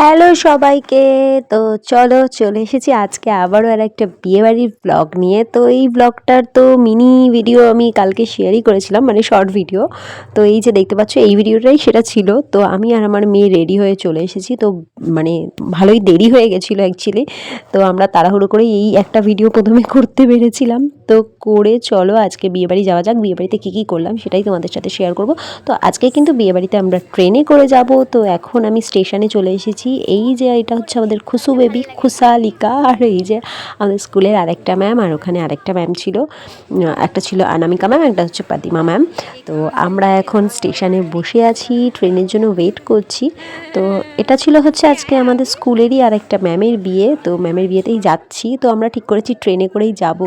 Hello সবাইকে। তো চলো চলে এসেছি আজকে আবারও আর একটা বিয়েবাড়ির ব্লগ নিয়ে। তো এই ব্লগটার তো মিনি ভিডিও আমি কালকে শেয়ারই করেছিলাম মানে শর্ট ভিডিও তো এই যে দেখতে পাচ্ছ, এই ভিডিওটাই সেটা ছিল। তো আমি আর আমার মেয়ে রেডি হয়ে চলে এসেছি। তো মানে ভালোই দেরি হয়ে গেছিল অ্যাকচুয়ালি তো আমরা তাড়াহুড়ো করে এই একটা ভিডিও প্রথমে করতে পেরেছিলাম। তো করে চলো আজকে বিয়েবাড়ি যাওয়া যাক। বিয়েবাড়িতে কী কী করলাম সেটাই তোমাদের সাথে শেয়ার করব। তো আজকে কিন্তু বিয়েবাড়িতে আমরা ট্রেনে করে যাব। তো এখন আমি স্টেশনে চলে এসেছি। এই যে এটা হচ্ছে আমাদের খুসু বেবি, খুসালিকা, আর এই যে আমাদের স্কুলের আরেকটা ম্যাম, আর ওখানে আরেকটা ম্যাম ছিল। একটা ছিল অনামিকা ম্যাম, একটা হচ্ছে পাতিমা ম্যাম। তো আমরা এখন স্টেশনে বসে আছি, ট্রেনের জন্য ওয়েট করছি। তো এটা ছিল হচ্ছে আজকে আমাদের স্কুলেরই আরেকটা ম্যামের বিয়ে। তো ম্যামের বিয়েতেই যাচ্ছি, তো আমরা ঠিক করেছি ট্রেনে করেই যাব।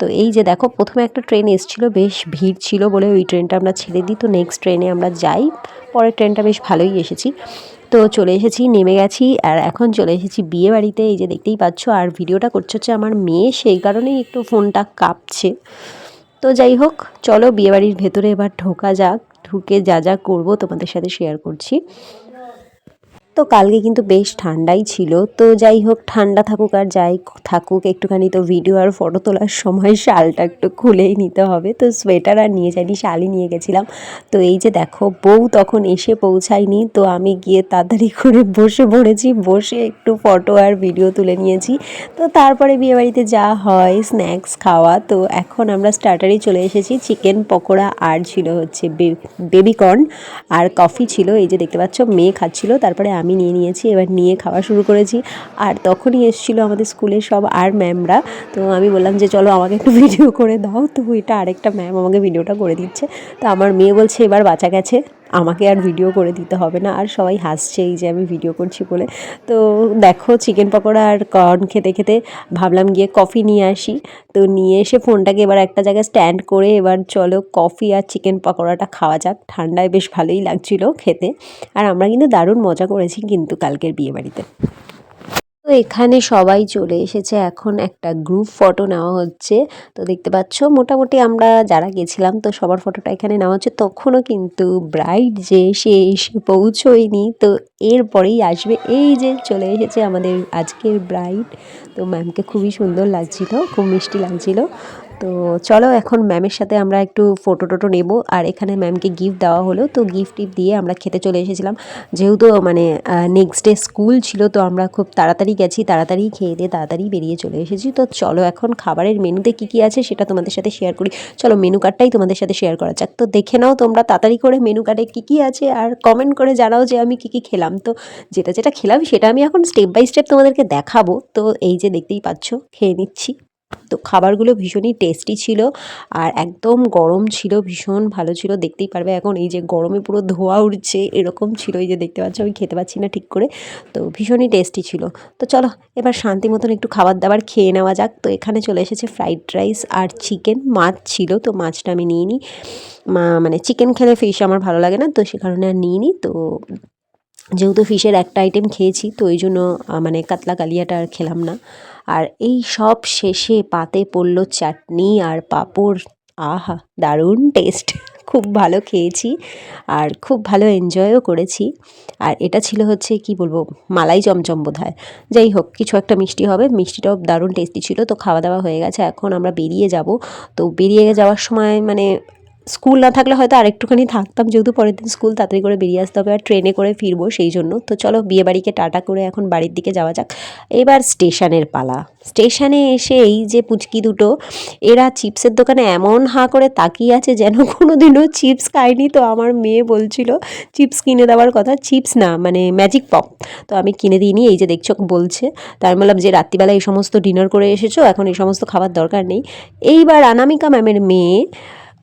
তো এই যে দেখো, প্রথমে একটা ট্রেন এসেছিল, বেশ ভিড় ছিল বলে ওই ট্রেনটা আমরা ছেড়ে দিই। তো নেক্সট ট্রেনে আমরা যাই। পরের ট্রেনটা বেশ ভালোই এসেছি। তো চলে এসেছি, নেমে গেছি আর এখন চলে এসেছি বিয়ে বাড়িতে এই যে দেখতেই পাচ্ছ, আর ভিডিওটা করছে হচ্ছে আমার মেয়ে, সেই কারণেই একটু ফোনটা কাঁপছে। তো যাই হোক, চলো বিয়েবাড়ির ভেতরে এবার ঢোকা যাক। ঢুকে যা যা করব তোমাদের সাথে শেয়ার করছি। তো কালকে কিন্তু বেশ ঠান্ডাই ছিল। তো যাই হোক, ঠান্ডা থাকুক আর যাই থাকুক, একটুখানি তো ভিডিও আর ফটো তোলার সময় শালটা একটু খুলেই নিতে হবে। তো সোয়েটার আর নিয়ে যাইনি শালই নিয়ে গেছিলাম। তো এই যে দেখো, বউ তখন এসে পৌঁছায়নি। তো আমি গিয়ে তাড়াতাড়ি করে বসে পড়েছি, বসে একটু ফটো আর ভিডিও তুলে নিয়েছি। তো তারপরে বিয়েবাড়িতে যা হয় স্ন্যাক্স খাওয়া, তো এখন আমরা স্টার্টারেই চলে এসেছি। চিকেন পকোড়া আর ছিল হচ্ছে বেবিকর্ন আর কফি ছিল। এই যে দেখতে পাচ্ছ, মেয়ে খাচ্ছিল। তারপরে আমি নিয়ে নিয়েছি, এবার নিয়ে খাওয়া শুরু করেছি। আর তখনই এসেছিল আমাদের স্কুলের সব আর ম্যামরা। তো আমি বললাম যে, চলো আমাকে একটু ভিডিও করে দাও। তো এটা আরেকটা ম্যাম আমাকে ভিডিওটা করে দিচ্ছে। তো আমার মেয়ে বলছে, এবার বাঁচা গেছে। আমাকে আর ভিডিও করে দিতে হবে না। আর সবাই হাসছে এই যে আমি ভিডিও করছি বলে। তো দেখো চিকেন পকোড়া আর কর্ন খেতে খেতে ভাবলাম গিয়ে কফি নিয়ে আসি। তো নিয়ে এসে ফোনটাকে এবার একটা জায়গায় স্ট্যান্ড করে এবার চলো কফি আর চিকেন পকোড়াটা খাওয়া যাক। ঠান্ডায় বেশ ভালোই লাগছিল খেতে। আর আমরা কিন্তু দারুণ মজা করেছি কিন্তু কালকের বিয়েবাড়িতে। তো এখানে সবাই চলে এসেছে। এখন একটা গ্রুপ ফটো নেওয়া হচ্ছে। তো দেখতে পাচ্ছ, মোটামুটি আমরা যারা গেছিলাম, তো সবার ফটোটা এখানে নেওয়া হচ্ছে। তখনও কিন্তু ব্রাইড যে, সে এসে পৌঁছোয়নি। তো এরপরেই আসবে। এই যে চলে এসেছে আমাদের আজকের ব্রাইড তো ম্যামকে খুবই সুন্দর লাগছিল, খুব মিষ্টি লাগছিল। তো চলো এখন ম্যামের সাথে আমরা একটু ফটো টোটো নেব। আর এখানে ম্যামকে গিফট দেওয়া হলো। তো গিফট টিফট দিয়ে আমরা খেতে চলে এসেছিলাম। যেহেতু মানে নেক্সট ডে স্কুল ছিল, তো আমরা খুব তাড়াতাড়ি গেছি। তাড়াতাড়ি খেয়ে দিয়ে তাড়াতাড়ি বেরিয়ে চলে এসেছি। তো চলো এখন খাবারের মেনুতে কী কী আছে সেটা তোমাদের সাথে শেয়ার করি। চলো মেনু কার্ডটাই তোমাদের সাথে শেয়ার করা যাক। তো দেখে নাও তোমরা তাড়াতাড়ি করে মেনু কার্ডে কী কী আছে। আর কমেন্ট করে জানাও যে আমি কী কী খেলাম। তো যেটা যেটা খেলাম সেটা আমি এখন স্টেপ বাই স্টেপ তোমাদেরকে দেখাবো। তো এই যে দেখতেই পাচ্ছ, খেয়ে নিচ্ছি। তো খাবারগুলো ভীষণই টেস্টি ছিল আর একদম গরম ছিল, ভীষণ ভালো ছিল। দেখতেই পারবে এখন এই যে গরমে পুরো ধোয়া উঠছে এরকম ছিল। এই যে দেখতে পাচ্ছ, আমি খেতে পাচ্ছি না ঠিক করে। তো ভীষণই টেস্টি ছিল। তো চলো, এবার শান্তি মতন একটু খাবার দাবার খেয়ে নেওয়া যাক। তো এখানে চলে এসেছে ফ্রাইড রাইস আর চিকেন মাছ ছিল, তো মাছটা আমি নিয়ে নিই। মানে চিকেন খেলে ফিশ আমার ভালো লাগে না, তো সে কারণে আর নিয়ে নিই তো যেহেতু ফিশের একটা আইটেম খেয়েছি, তো ওই জন্য মানে কাতলা কালিয়াটা আর খেলাম না। আর এই সব শেষে পাতে পড়ল চাটনি আর পাঁপড়। আহা, দারুণ টেস্ট খুব ভালো খেয়েছি আর খুব ভালো এনজয়ও করেছি। আর এটা ছিল হচ্ছে, কি বলব, মালাই চমচম বোধ হয় যাই হোক, কিছু একটা মিষ্টি হবে। মিষ্টিটাও দারুণ টেস্টি ছিল। তো খাওয়া দাওয়া হয়ে গেছে। এখন আমরা বেরিয়ে যাব। তো বেরিয়ে যাওয়ার সময় মানে স্কুল না থাকলে হয়তো আরেকটুখানি থাকতাম, যেহেতু পরের দিন স্কুল তাড়াতাড়ি করে বেরিয়ে আসতে হবে আর ট্রেনে করে ফিরবো সেই জন্য। তো চলো বিয়েবাড়িকে টাটা করে এখন বাড়ির দিকে যাওয়া যাক। এবার স্টেশনের পালা। স্টেশনে এসে এই যে পুচকি দুটো, এরা চিপসের দোকানে এমন হাঁ করে তাকিয়ে আছে যেন কোনো দিনও চিপস খায়নি। তো আমার মেয়ে বলছিল, চিপস কিনে দেওয়ার কথা, চিপস না মানে ম্যাজিক পপ তো আমি কিনে দিইনি, এই যে দেখছ বলছে। তো আমি বললাম, যে রাত্রিবেলা এই সমস্ত ডিনার করে এসেছ, এখন এই সমস্ত খাবার দরকার নেই। এইবার অনামিকা ম্যামের মেয়ে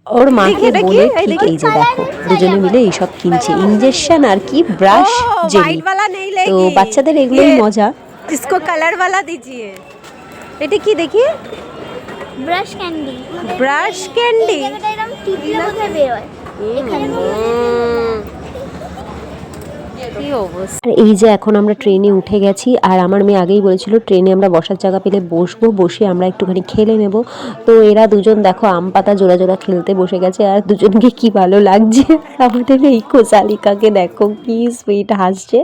ওর মাকে বলে ঠিক এই যে দেখো দুজনে মিলে এইসব কিনছে ইঞ্জেকশন আর কি ব্রাশ জেলি वाइट वाला नहीं তো लेगी বাচ্চাদের এগুলোই ये- মজা इसको कलर वाला दीजिए এটা কি দেখি ব্রাশ ক্যান্ডি ব্রাশ ক্যান্ডি জায়গাটা এরকম টিপলে বোধহয় বের হয় অবস্থা। আর এই যে এখন আমরা ট্রেনে উঠে গেছি, আর আমার মেয়ে আগেই বলেছিল, ট্রেনে আমরা বসার জায়গা পেলে বসবো, বসে আমরা একটুখানি খেলে নেব। তো এরা দুজন দেখো আম পাতা জোড়া জোড়া খেলতে বসে গেছে, আর দুজনকে কি ভালো লাগছে? আমাদের এই কোচালিকাকে দেখো, কি সুইট হাসছে।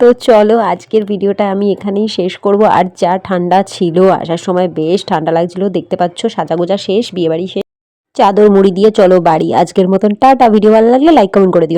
তো চলো, আজকের ভিডিওটা আমি এখানেই শেষ করব। আর যা ঠান্ডা ছিল, আসার সময় বেশ ঠান্ডা লাগছিল, দেখতে পাচ্ছ সাজাগোজা শেষ, বিয়েবাড়ি শেষ। চাদর মুড়ি দিয়ে চলো বাড়ি। আজকের মতন টাটা, ভিডিও ভালো লাগলে লাইক কমেন্ট করে দিও।